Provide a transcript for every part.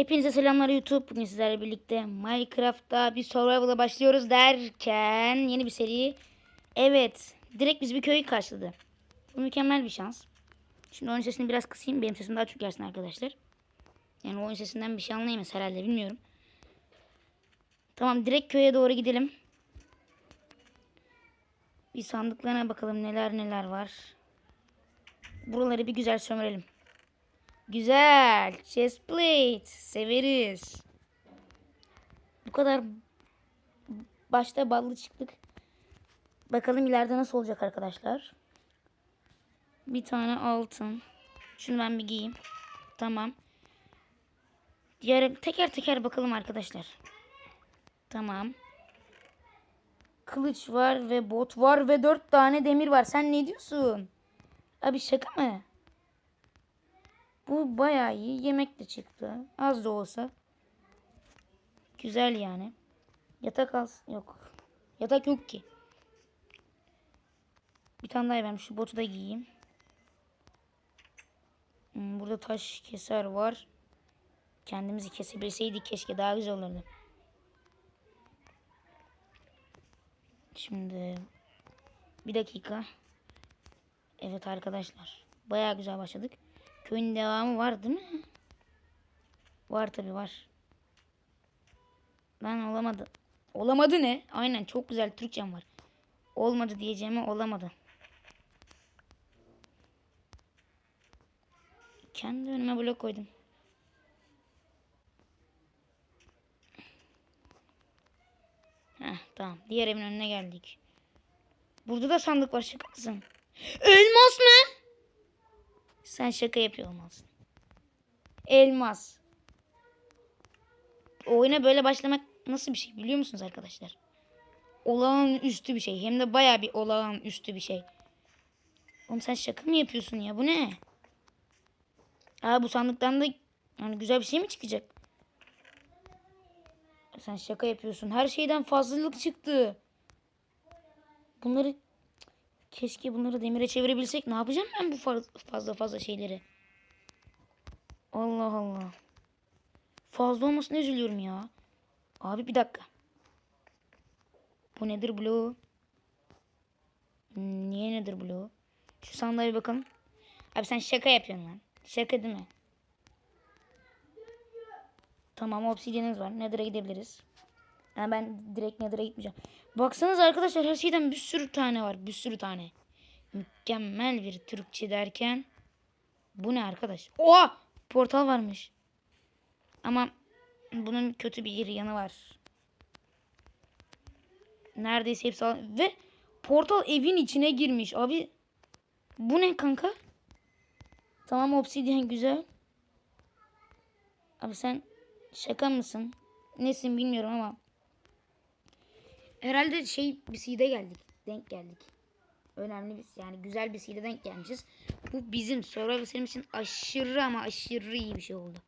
Hepinize selamlar YouTube. Bugün sizlerle birlikte Minecraft'ta bir survival'a başlıyoruz derken yeni bir seri. Evet, direkt biz bir köyü karşıladı. Bu mükemmel bir şans. Şimdi oyun sesini biraz kısayım. Benim sesim daha çok gelsin arkadaşlar. Yani oyun sesinden bir şey anlayamaz herhalde bilmiyorum. Tamam direkt köye doğru gidelim. Bir sandıklarına bakalım neler neler var. Buraları bir güzel sömürelim. Güzel. Chest plate. Severiz. Bu kadar başta ballı çıktık. Bakalım ileride nasıl olacak arkadaşlar. Bir tane altın. Şunu ben bir giyeyim. Tamam. Diğer teker teker bakalım arkadaşlar. Tamam. Kılıç var ve bot var ve dört tane demir var. Sen ne diyorsun? Abi şaka mı? Bu bayağı iyi. Yemek de çıktı. Az da olsa. Güzel yani. Yatak az. Yok. Yatak yok ki. Bir tane daha ben şu botu da giyeyim. Hmm, burada taş keser var. Kendimizi kesebilseydik keşke daha güzel olurdu. Şimdi bir dakika. Evet arkadaşlar. Bayağı güzel başladık. Köyün devamı var değil mi? Var tabi var. Ben olamadı. Olamadı ne? Aynen çok güzel Türkçem var. Olmadı diyeceğime olamadı. Kendi önüme blok koydum. Heh, tamam. Diğer evin önüne geldik. Burada da sandık var. Şaka mısın? Elmas mı? Sen şaka yapıyor olmalısın. Elmas. Oyuna böyle başlamak nasıl bir şey biliyor musunuz arkadaşlar? Olağan üstü bir şey. Hem de baya bir olağan üstü bir şey. Oğlum sen şaka mı yapıyorsun ya? Bu ne? Aa bu sandıktan da yani güzel bir şey mi çıkacak? Sen şaka yapıyorsun. Her şeyden fazlalık çıktı. Bunları keşke bunları demire çevirebilsek. Ne yapacağım ben bu faz- fazla fazla şeyleri? Allah Allah. Fazla olmasına üzülüyorum ya. Abi bir dakika. Bu nedir? Hmm, Niye nedir bloğu? Şu sandığa bir bakalım. Abi sen şaka yapıyorsun lan. Şaka değil mi? Tamam obsidyenimiz var. Nether'a gidebiliriz. Yani ben direkt Nether'a gitmeyeceğim. Baksanız arkadaşlar her şeyden bir sürü tane var. Bir sürü tane. Mükemmel bir Türkçe derken. Bu ne arkadaş? Oha! Portal varmış. Ama bunun kötü bir yanı var. Neredeyse hepsi ve portal evin içine girmiş. Abi bu ne kanka? Tamam obsidyen güzel. Abi sen şaka mısın? Nesin bilmiyorum ama. Herhalde şey bir seed'e geldik. Denk geldik. Önemli bir yani güzel bir seed'e denk gelmişiz. Bu bizim survival serim için aşırı ama aşırı iyi bir şey oldu.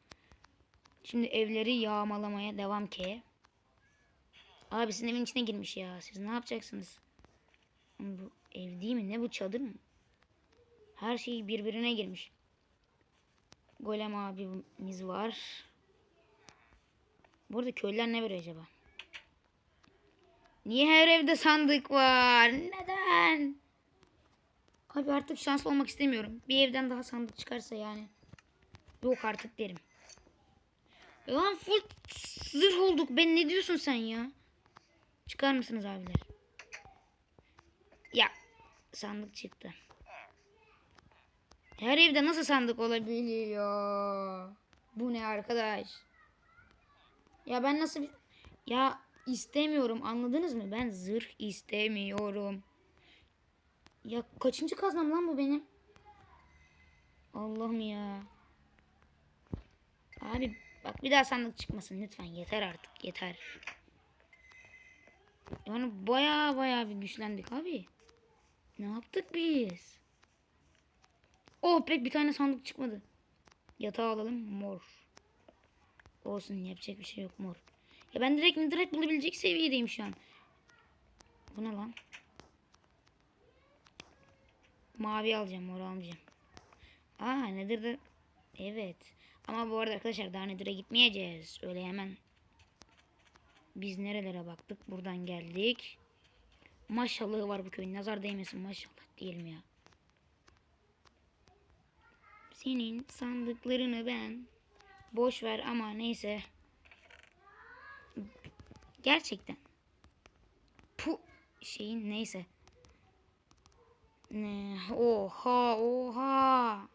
Şimdi evleri yağmalamaya devam ki. Abi sizin evin içine girmiş ya. Siz ne yapacaksınız? Bu ev değil mi? Ne bu çadır mı? Her şey birbirine girmiş. Golem abimiz var. Burada köylüler ne veriyor acaba? Niye her evde sandık var? Neden? Abi artık şanslı olmak istemiyorum. Bir evden daha sandık çıkarsa yani. Yok artık derim. Lan full zırh olduk. Ben ne diyorsun sen ya? Çıkar mısınız abiler? Ya sandık çıktı. Her evde nasıl sandık olabiliyor? Bu ne arkadaş? Ya ben nasıl. Ya istemiyorum anladınız mı? Ben zırh istemiyorum. Ya kaçıncı kazmam lan bu benim? Allah'ım ya. Abi bak bir daha sandık çıkmasın lütfen yeter artık yeter. Yani baya baya bir güçlendik abi. Ne yaptık biz? Oh pek bir tane sandık çıkmadı. Yatağı alalım mor. Olsun yapacak bir şey yok mor. Ya ben direkt direkt bulabilecek seviyedeyim şu an. Bu ne lan? Mavi alacağım mor almayacağım. Aa nedir de? Evet. Ama bu arada arkadaşlar daha Nether'a gitmeyeceğiz. Öyle hemen. Biz nerelere baktık? Buradan geldik. Maşallahı var bu köyün. Nazar değmesin maşallah diyelim ya. Senin sandıklarını ben boş ver ama neyse. Gerçekten. Pu şeyin neyse. Ne? Oha oha.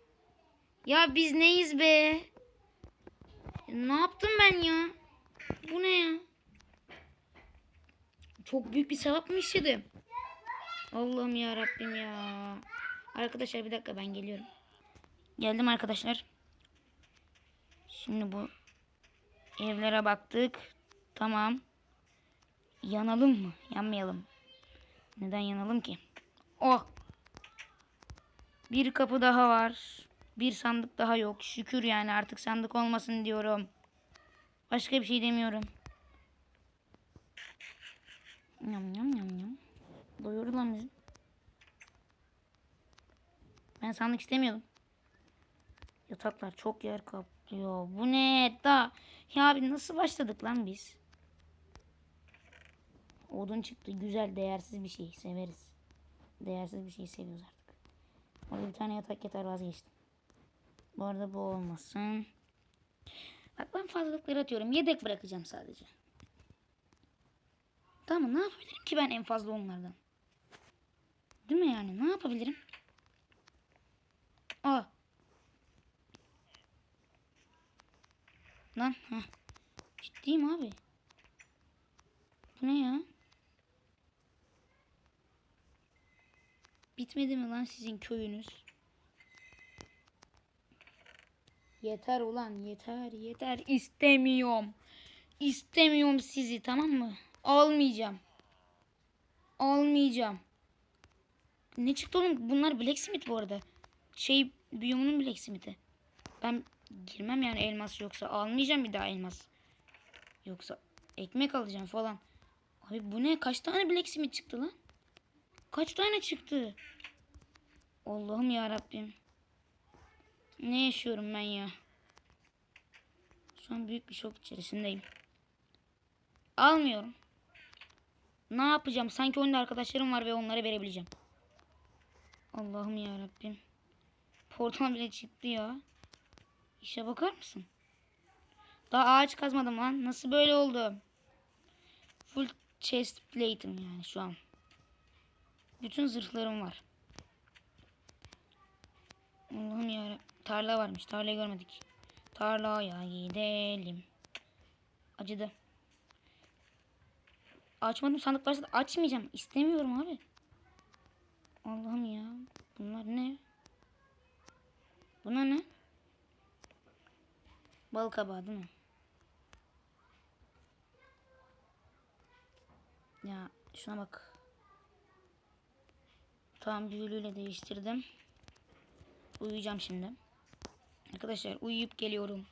Ya biz neyiz be? Ne yaptım ben ya? Bu ne ya? Çok büyük bir sevap mı işledim? Allah'ım ya Rabbim ya. Arkadaşlar bir dakika ben geliyorum. Geldim arkadaşlar. Şimdi bu evlere baktık. Tamam. Yanalım mı? Yanmayalım. Neden yanalım ki? Oh. Bir kapı daha var. Bir sandık daha yok. Şükür yani artık sandık olmasın diyorum. Başka bir şey demiyorum. Yam yam yam yam. Doyurdu lan bizi. Ben sandık istemiyordum. Yataklar çok yer kaplıyor. Bu ne da? Ya abi nasıl başladık lan biz? Odun çıktı. Güzel, değersiz bir şey. Severiz. Değersiz bir şey seviyoruz artık. Orada bir tane yatak yeter vazgeçtim. Bu arada bu olmasın. Bak ben fazlalıkları atıyorum. Yedek bırakacağım sadece. Tamam ne yapabilirim ki ben en fazla onlardan? Değil mi yani? Ne yapabilirim? Aa. Lan ha. Ciddiyim abi. Bu ne ya? Bitmedi mi lan sizin köyünüz? Yeter ulan yeter yeter istemiyorum. İstemiyorum sizi tamam mı? Almayacağım. Almayacağım. Ne çıktı oğlum? Bunlar blacksmith bu arada. Şey biyomunun blacksmith'i. Ben girmem yani elmas yoksa almayacağım bir daha elmas. Yoksa ekmek alacağım falan. Abi bu ne? Kaç tane blacksmith çıktı lan? Kaç tane çıktı? Allah'ım ya Rabbim. Ne yaşıyorum ben ya? Şu an büyük bir şok içerisindeyim. Almıyorum. Ne yapacağım? Sanki oyunda arkadaşlarım var ve onlara verebileceğim. Allah'ım ya Rabbim. Portal bile çıktı ya. İşe bakar mısın? Daha ağaç kazmadım lan. Nasıl böyle oldu? Full chest plate'im yani şu an. Bütün zırhlarım var. Allah'ım ya tarla varmış. Tarlayı görmedik. Tarlaya gidelim. Acıdı. Açmadım sandık varsa da açmayacağım. İstemiyorum abi. Allah'ım ya. Bunlar ne? Buna ne? Bal kabağı değil mi? Ya şuna bak. Tamam büyülüyle değiştirdim. Uyuyacağım şimdi. Arkadaşlar uyuyup geliyorum.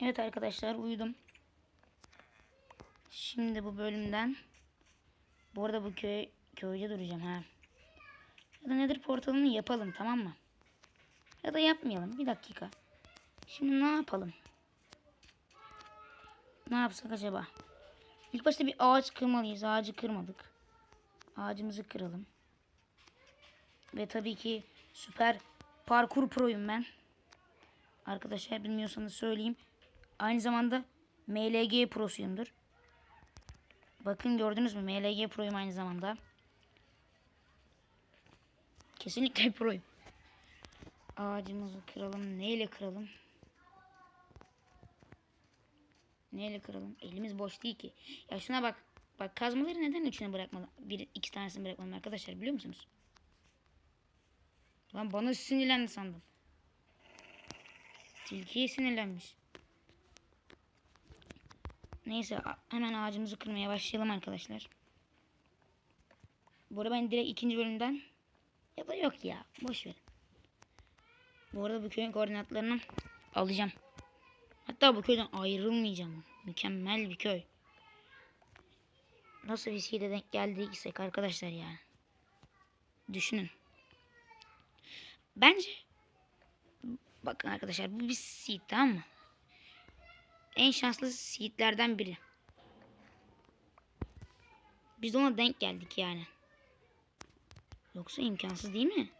Evet arkadaşlar uyudum. Şimdi bu bölümden bu arada bu köy köyde duracağım ha. Ya da nedir portalını yapalım tamam mı? Ya da yapmayalım. Bir dakika. Şimdi ne yapalım? Ne yapsak acaba? İlk başta bir ağaç kırmalıyız. Ağacı kırmadık. Ağacımızı kıralım. Ve tabii ki süper parkur proyum ben. Arkadaşlar bilmiyorsanız söyleyeyim. Aynı zamanda MLG prosuyumdur. Bakın gördünüz mü? MLG proyum aynı zamanda. Kesinlikle proyum. Ağacımızı kıralım. Neyle kıralım? Neyle kıralım? Elimiz boş değil ki. Ya şuna bak. Bak kazmaları neden üçüne bırakmadım? Bir, iki tanesini bırakmadım arkadaşlar biliyor musunuz? Lan bana sinirlendi sandım. Tilkiye sinirlenmiş. Neyse hemen ağacımızı kırmaya başlayalım arkadaşlar. Bu arada ben direkt ikinci bölümden ya da yok ya boş verin. Bu arada bu köyün koordinatlarını alacağım. Hatta bu köyden ayrılmayacağım. Mükemmel bir köy. Nasıl bir şeyde denk geldiysek arkadaşlar ya. Düşünün. Bence Bakın arkadaşlar bu bir seed tamam mı? En şanslı seedlerden biri. Biz ona denk geldik yani. Yoksa imkansız değil mi?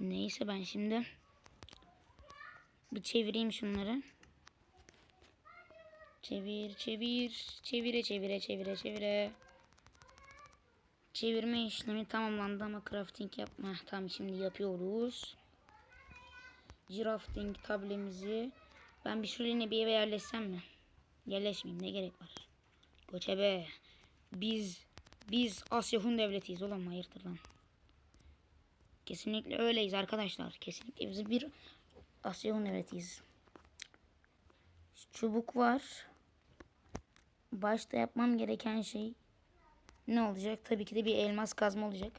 Neyse ben şimdi bir çevireyim şunları. Çevir, çevir, çevire, çevire, çevire, çevire. Çevirme işlemi tamamlandı ama crafting yapma. Tamam şimdi yapıyoruz. Crafting tablemizi ben bir şuraya bir eve yerleşsem mi? Yerleşmeyeyim ne gerek var? Göçebe. Biz biz Asya Hun devletiyiz oğlum hayırdır lan. Kesinlikle öyleyiz arkadaşlar. Kesinlikle biz bir Asya Hun devletiyiz. Çubuk var. Başta yapmam gereken şey ne olacak? Tabii ki de bir elmas kazma olacak.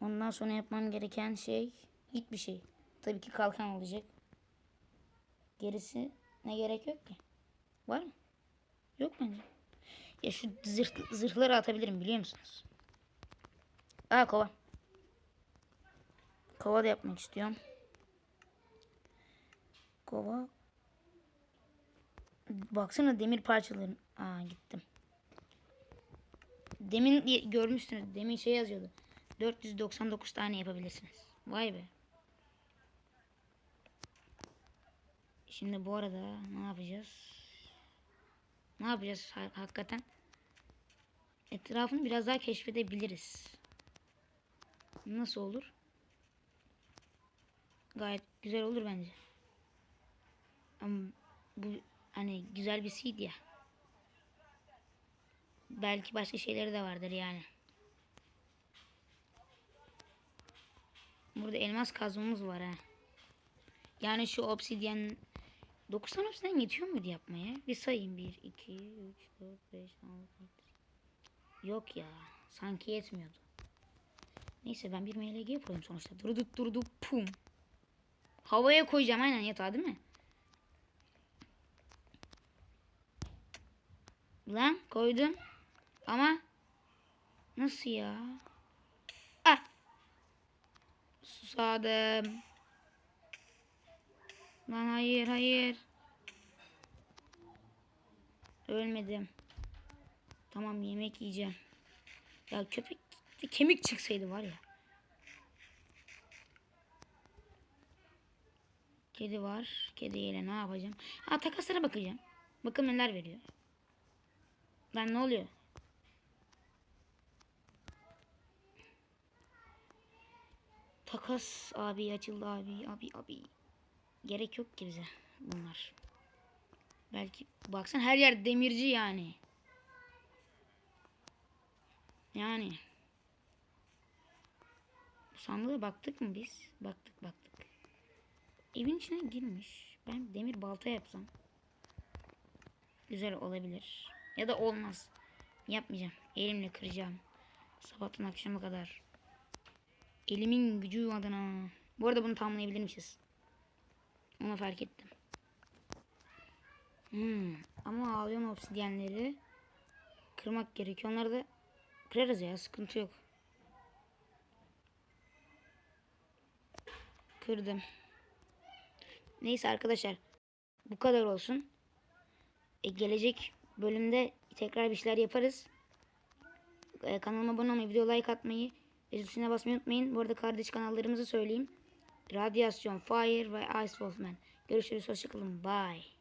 Ondan sonra yapmam gereken şey hiçbir şey. Tabii ki kalkan olacak. Gerisi ne gerek yok ki? Var mı? Yok bence. Ya şu zırh, zırhları atabilirim biliyor musunuz? Aa kova. Kova da yapmak istiyorum. Kova. Baksana demir parçaları. Aa gittim. Demin diye- görmüşsünüz. Demin şey yazıyordu. 499 tane yapabilirsiniz. Vay be. Şimdi bu arada ne yapacağız? Ne yapacağız ha- hakikaten? Etrafını biraz daha keşfedebiliriz. Nasıl olur? Gayet güzel olur bence. Ama bu hani güzel bir seed ya. Belki başka şeyleri de vardır yani. Burada elmas kazmamız var ha. Yani şu obsidyen 9 tane obsidyen yetiyor muydu yapmaya? Bir sayayım. 1, 2, 3, 4, 5, 6, 7. Yok ya. Sanki yetmiyordu. Neyse ben bir MLG yapıyorum sonuçta. Durdu durdu pum. Havaya koyacağım aynen yatağı değil mi? Lan koydum. Ama nasıl ya? Ah. Susadım. Lan hayır hayır. Ölmedim. Tamam yemek yiyeceğim. Ya köpek de kemik çıksaydı var ya. Kedi var. Kediyle ne yapacağım? Ha takaslara bakacağım. Bakın neler veriyor. Lan ne oluyor? Takas abi açıldı abi abi abi. Gerek yok ki bize bunlar. Belki baksan her yer demirci yani. Yani. Bu sandığa baktık mı biz? Baktık baktık. Evin içine girmiş. Ben demir balta yapsam. Güzel olabilir. Ya da olmaz. Yapmayacağım. Elimle kıracağım. Sabahtan akşama kadar. Elimin gücü adına. Bu arada bunu tamamlayabilirmişiz. Onu fark ettim. Hmm. Ama ağlayan obsidyenleri kırmak gerekiyor. Onları da kırarız ya. Sıkıntı yok. Kırdım. Neyse arkadaşlar. Bu kadar olsun. E, gelecek bölümde tekrar bir şeyler yaparız. E, kanalıma abone olmayı, video like atmayı ve zil basmayı unutmayın. Bu arada kardeş kanallarımızı söyleyeyim. Radyasyon, Fire ve Ice Wolfman. Görüşürüz. Hoşçakalın. Bye.